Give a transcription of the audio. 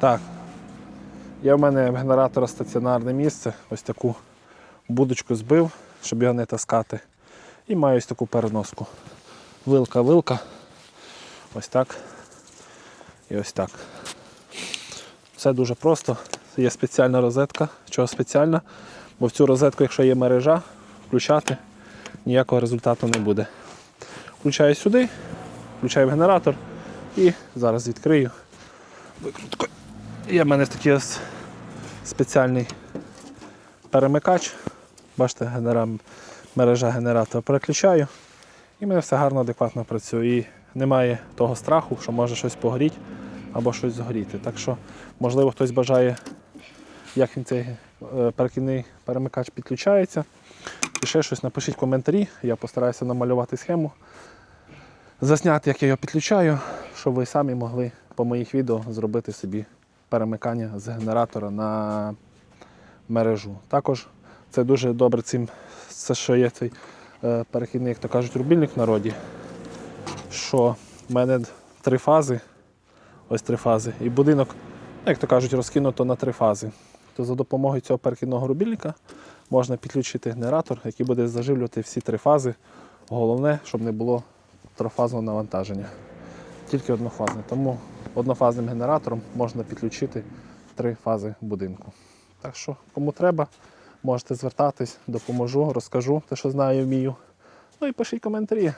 Так. Є в мене в генератора стаціонарне місце. Ось таку будочку збив, щоб його не таскати. І маю ось таку переноску. Вилка-вилка. Ось так. І ось так. Все дуже просто. Є спеціальна розетка. Чого спеціальна? Бо в цю розетку, якщо є мережа, включати ніякого результату не буде. Включаю сюди, включаю в генератор і зараз відкрию викрутку. Є в мене такий ось спеціальний перемикач. Бачите, генера... мережа генератора переключаю. І в мене все гарно, адекватно працює. І немає того страху, що може щось погоріти або щось згоріти. Так що, можливо, хтось бажає, як він цей е, перекидний перемикач підключається. І ще щось напишіть в коментарі. Я постараюся намалювати схему, засняти, як я його підключаю, щоб ви самі могли по моїх відео зробити собі перемикання з генератора на мережу. Також це дуже добре цим, це що є цей е, перехідний, як то кажуть, рубільник в народі. Що в мене три фази, ось три фази, і будинок, як то кажуть, розкинуто на три фази. То за допомогою цього перехідного рубільника можна підключити генератор, який буде заживлювати всі три фази. Головне, щоб не було трофазного навантаження. Тільки однофазне. Тому однофазним генератором можна підключити три фази будинку. Так що, кому треба, можете звертатись, допоможу, розкажу те, що знаю вмію. Ну і пишіть коментарі.